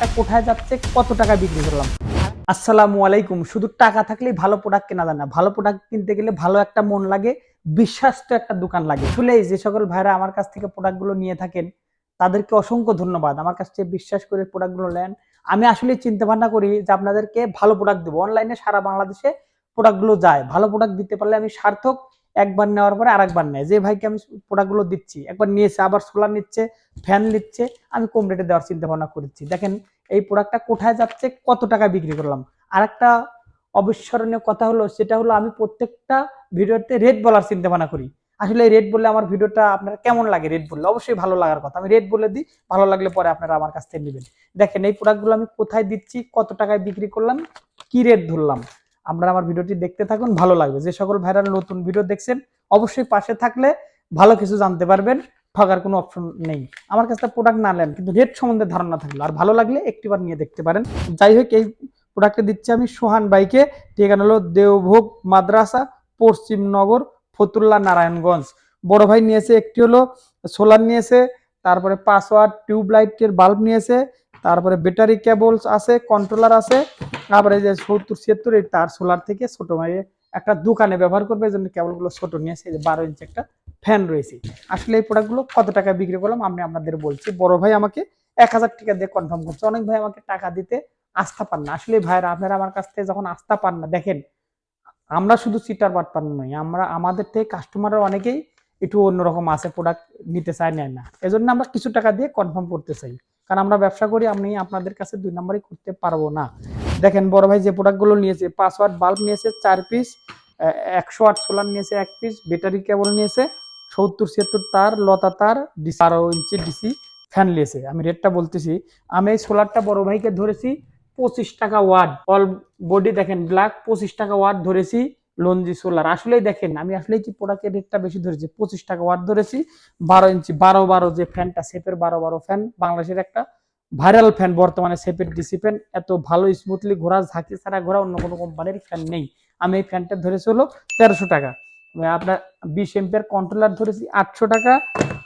প্রোডাক্টটা কোথায় যাচ্ছে, কত টাকা বিক্রি করলাম। আসসালামু আলাইকুম। শুধু টাকা থাকলেই ভালো প্রোডাক্ট কেনা যায় না। ভালো প্রোডাক্ট কিনতে গেলে ভালো একটা মন লাগে, বিশ্বাস্ত একটা দোকান লাগে। আসলে যে সকল ভাইরা আমার কাছ থেকে প্রোডাক্টগুলো নিয়ে থাকেন, তাদেরকে অসংখ্য ধন্যবাদ। আমার কাছ থেকে বিশ্বাস করে প্রোডাক্টগুলো নেন। আমি আসলে চিন্তা ভাবনা করি যে আপনাদেরকে ভালো প্রোডাক্ট দেবো। অনলাইনে সারা বাংলাদেশে প্রোডাক্টগুলো যায়। ভালো প্রোডাক্ট দিতে পারলে আমি সার্থক, একবার নেওয়ার পরে আরেকবার নেয়। যে ভাইকে আমি প্রোডাক্টগুলো দিচ্ছি, একবার নিয়েছে, আবার সোলার নিচ্ছে ফ্যান নিচ্ছে, আমি কম রেটে দেওয়ার চিন্তা ভাবনা করেছি। দেখেন এই প্রোডাক্টটা কোথায় যাচ্ছে, কত টাকা বিক্রি করলাম। আর একটা অবিস্মরণীয় কথা হলো, সেটা হলো আমি প্রত্যেকটা ভিডিওতে রেট বলার চিন্তা ভাবনা করি। আসলে রেট বললে আমার ভিডিওটা আপনার কেমন লাগে রেট বললে অবশ্যই ভালো লাগার কথা। আমি রেট বলে দিই, ভালো লাগলে পরে আপনারা আমার কাছ থেকে নেবেন। দেখেন, এই প্রোডাক্টগুলো আমি কোথায় দিচ্ছি, কত টাকায় বিক্রি করলাম, কি রেট ধরলাম? আপনারা আমার ভিডিওটি দেখতে থাকুন, ভালো লাগবে। যে সকল ভাইরাল নতুন ভিডিও দেখছেন, অবশ্যই পাশে থাকলে ভালো কিছু জানতে পারবেন। ঠগার কোনো অপশন নেই। আমার কাছে প্রোডাক্ট না নেন, কিন্তু রেট সম্বন্ধে ধারণা থাকল। আর ভালো লাগলে একটিবার নিয়ে দেখতে পারেন। যাই হোক, এই প্রোডাক্টটা দিচ্ছি আমি সোহান বাইকে ঠিকানা হলো দেওভোগ মাদ্রাসা পশ্চিমনগর ফতুল্লা নারায়ণগঞ্জ। বড় ভাই নিয়েছে একটি হলো সোলার নিয়েছে, তারপরে পাসওয়ার্ড টিউবলাইটের বাল্ব নিয়েছে, তারপরে ব্যাটারি কেবলস আছে কন্ট্রোলার আছে, তারপরে যে সত্তর ছিয়াত্তর, এই তার সোলার থেকে ছোট মানে একটা দোকানে ব্যবহার করবে, এই জন্য কেবলগুলো ছোটো নিয়েছে, এই যে বারো ইঞ্চি একটা ফ্যান রয়েছে। আসলে এই প্রোডাক্টগুলো কত টাকা বিক্রি করলাম আমি আপনাদের বলছি। বড় ভাই আমাকে এক হাজার টাকা দিয়ে কনফার্ম করছে। অনেক ভাই আমাকে টাকা দিতে আস্থা পান না। আসলে ভাইরা, আপনারা আমার কাছ থেকে যখন আস্থা পান না, দেখেন, আমরা শুধু চিটার বাট পান নই, আমরা, আমাদের থেকে কাস্টমাররা অনেকেই একটু অন্যরকম আছে প্রোডাক্ট নিতে চায়, নেয় না। এজন্য আমরা কিছু টাকা দিয়ে কনফার্ম করতে চাই। কারণ আমরা ব্যবসা করি, আমি আপনাদের কাছে দুই নম্বরই করতে পারব না। দেখেন, বড় ভাই যে প্রোডাক্টগুলো নিয়েছে পাঁচ ওয়াট বাল্ব নিয়েছে, চার পিস একশো ওয়াট সোলার নিয়েছে, এক পিস ব্যাটারি কেবল নিয়েছে সত্তর, ছিয়াত্তর তার, লতা তার, ডিসি, বারো ইঞ্চি ডিসি ফ্যান নিয়েছে আমি রেটটা বলতেছি, আমি এই সোলারটা বড় ভাইকে ধরেছি পঁচিশ টাকা ওয়াট অল বডি দেখেন ব্ল্যাক পঁচিশ টাকা ওয়াট ধরেছি লঞ্জি সোলার আসলেই দেখেন, আমি আসলেই কি প্রোডাক্টের রেটটা বেশি ধরেছি? পঁচিশ টাকা ওয়াট ধরেছি বারো ইঞ্চি, বারো বারো যে ফ্যানটা সেপের বারো বারো ফ্যান, বাংলাদেশের একটা ভাইরাল ফ্যান, বর্তমানে সেপের ডিসি ফ্যান। এত ভালো স্মুথলি ঘোরা, ঝাঁকি ছাড়া ঘোরা অন্য কোনো কোম্পানির ফ্যান নেই। আমি এই ফ্যানটা ধরেছি হলো তেরোশো টাকা। আপনার বিশ এম্পিয়ার কন্ট্রোলার ধরেছি আটশো টাকা,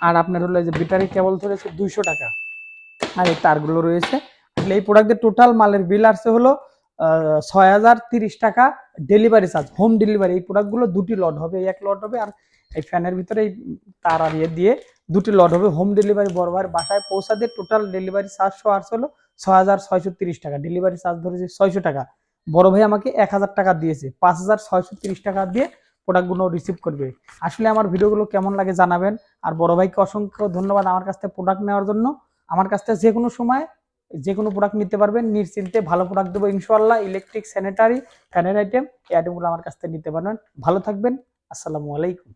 আর আপনার হলো যে ব্যাটারি কেবল ধরেছে দুইশো টাকা। আর এই তারগুলো রয়েছে। এই প্রোডাক্টের টোটাল মালের বিল আসছে হলো ছয় হাজার তিরিশ টাকা ডেলিভারি চার্জ হোম ডেলিভারি এই প্রোডাক্টগুলো দুটি লট হবে, এক লট হবে, আর এই ফ্যানের ভিতরে এই তার আর ইয়ে দিয়ে দুটি লট হবে। হোম ডেলিভারি বড়বার বাসায় পৌঁছা দিয়ে টোটাল ডেলিভারি চার্জ চার্জশো আটশো হলো ছয় হাজার ছয়শো তিরিশ টাকা। ডেলিভারি চার্জ ধরেছে ছয়শো টাকা। বড় ভাই আমাকে এক হাজার টাকা দিয়েছে, পাঁচ হাজার ছয়শো তিরিশ টাকা দিয়ে প্রোডাক্টগুলো রিসিভ করবে। আসলে আমার ভিডিওগুলো কেমন লাগে জানাবেন। আর বড় ভাইকে অসংখ্য ধন্যবাদ আমার কাছ থেকে প্রোডাক্ট নেওয়ার জন্য। আমার কাছ থেকে যে কোনো সময় যে কোনো প্রোডাক্ট নিতে পারবেন। নিশ্চিন্তে ভালো প্রোডাক্ট দেবো ইনশাল্লাহ ইলেকট্রিক স্যানিটারি ফ্যানের আইটেম এই আইটেমগুলো আমার কাছ থেকে নিতে পারবেন। ভালো থাকবেন। আসসালামু আলাইকুম।